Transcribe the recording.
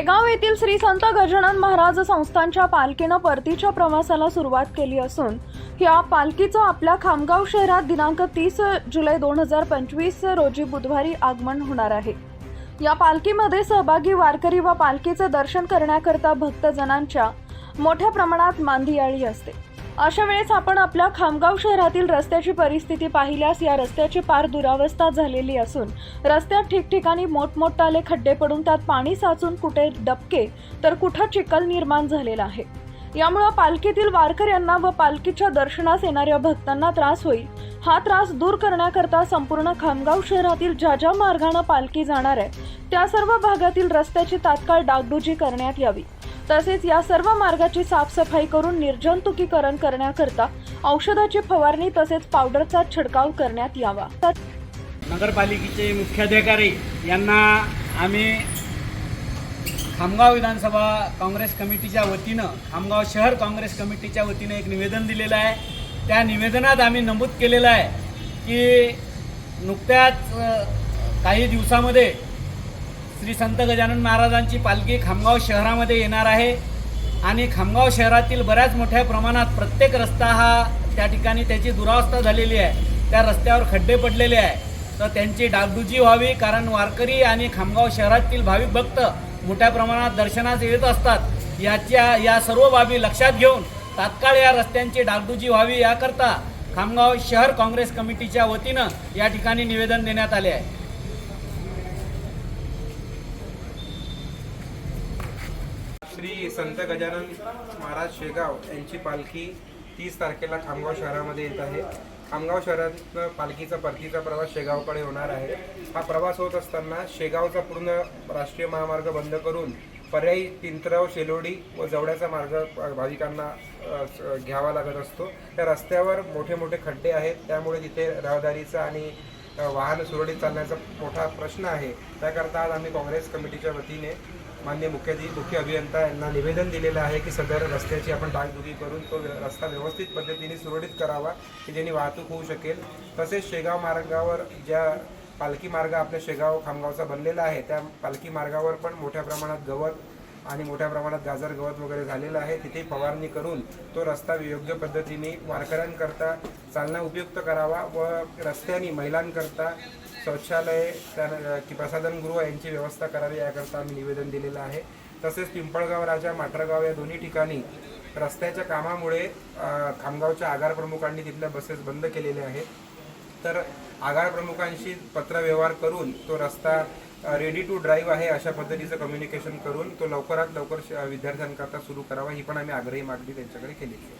शेगाव येथील श्री संत गजानन महाराज संस्थांच्या पालखीनं परतीच्या प्रवासाला सुरुवात केली असून या पालखीचं आपल्या खामगाव शहरात दिनांक तीस जुलै दोन हजार पंचवीस रोजी बुधवारी आगमन होणार आहे. या पालखीमध्ये सहभागी वारकरी व पालखीचं दर्शन करण्याकरता भक्तजनांच्या मोठ्या प्रमाणात मांदियाळी असते. अशा वेळेस आपण आपल्या खामगाव शहरातील रस्त्याची परिस्थिती पाहिल्यास या रस्त्याची पार दुरावस्था झालेली असून रस्त्यात ठिकठिकाणी मोठमोठाले खड्डे पडून त्यात पाणी साचून कुठे डबके तर कुठं चिखल निर्माण झालेला आहे. यामुळं पालखीतील वारकऱ्यांना व पालखीच्या दर्शनास येणाऱ्या भक्तांना त्रास होईल. हा त्रास दूर करण्याकरता संपूर्ण खामगाव शहरातील ज्या ज्या मार्गाने पालखी जाणार आहे त्या सर्व भागातील रस्त्याची तात्काळ डागडुजी करण्यात यावी. तसेच या सर्व मार्गाची साफसफाई करून निर्जंतुकीकरण करण्याकरता औषधाची फवारणी तसेच पावडरचा छिडकाव करण्यात यावा. नगरपालिकेचे मुख्याधिकारी यांना आम्ही खामगाव विधानसभा काँग्रेस कमिटीच्या वतीनं खामगाव शहर काँग्रेस कमिटीच्या वतीनं एक निवेदन दिलेलं आहे. त्या निवेदनात आम्ही नमूद केलेलं आहे की नुकत्याच काही दिवसामध्ये श्री संत गजानन महाराजांची पालखी खामगाव शहरामध्ये येणार आहे. आणि खामगाव शहरातील बऱ्याच मोठ्या प्रमाणात प्रत्येक रस्ता हा त्या ठिकाणी त्याची दुरावस्था झालेली आहे. त्या रस्त्यावर खड्डे पडलेले आहे. तर त्यांची डागडुजी व्हावी कारण वारकरी आणि खामगाव शहरातील भाविक भक्त मोठ्या प्रमाणात दर्शनास येत असतात. याच्या या सर्व बाबी लक्षात घेऊन तात्काळ या रस्त्यांची डागडुजी व्हावी याकरता खामगाव शहर काँग्रेस कमिटीच्या वतीनं या ठिकाणी निवेदन देण्यात आले आहे. श्री संत गजानन महाराज शेगाव यांची पालखी तीस तारखेला खामगाव शहरामध्ये येत आहे. खामगाव शहरातनं पालखीचा परतीचा प्रवास शेगावकडे होणार आहे. हा प्रवास होत असताना शेगावचा पूर्ण राष्ट्रीय महामार्ग बंद करून पर्यायी पिंपराव शेलोडी व जवळ्याचा मार्ग भाविकांना घ्यावा लागत असतो. त्या रस्त्यावर मोठे मोठे खड्डे आहेत. त्यामुळे तिथे रहदारीचा आणि वाहन सुरळीत चालण्याचा मोठा प्रश्न आहे. त्याकरता आज आम्ही काँग्रेस कमिटीच्या वतीने मान्य मुख्याधी मुख्य अभियंता यांना निवेदन दिलेलं आहे की सदर रस्त्याची आपण डागडुगी करून तो व्य- रस्ता व्यवस्थित पद्धतीने सुरळीत करावा की ज्याने वाहतूक होऊ शकेल. तसेच शेगाव मार्गावर ज्या पालखी मार्ग आपल्या शेगाव खामगावचा बनलेला आहे त्या पालखी मार्गावर पण मोठ्या प्रमाणात गवत आणि मोठ्या प्रमाणात गाजर गवत वगैरे झालेलं आहे. तिथे फवारणी करून तो रस्ता योग्य पद्धतीने वारकऱ्यांकरता चालना उपयुक्त करावा व रस्त्याने महिलांकरता शौचालय त्या की प्रसाधनगृह यांची व्यवस्था करावी याकरता आम्ही निवेदन दिलेलं आहे. तसेच पिंपळगाव राजा माटरगाव या दोन्ही ठिकाणी रस्त्याच्या कामामुळे खामगावच्या आगार प्रमुखांनी तिथल्या बसेस बंद केलेल्या आहेत. तर आगार प्रमुखांशी पत्रव्यवहार करून तो रस्ता रेडी टू ड्राईव्ह आहे अशा पद्धतीचं कम्युनिकेशन करून तो लवकरात लवकर श- विद्यार्थ्यांकरता सुरू करावा ही पण आम्ही आग्रही मागणी त्यांच्याकडे केलेली आहे.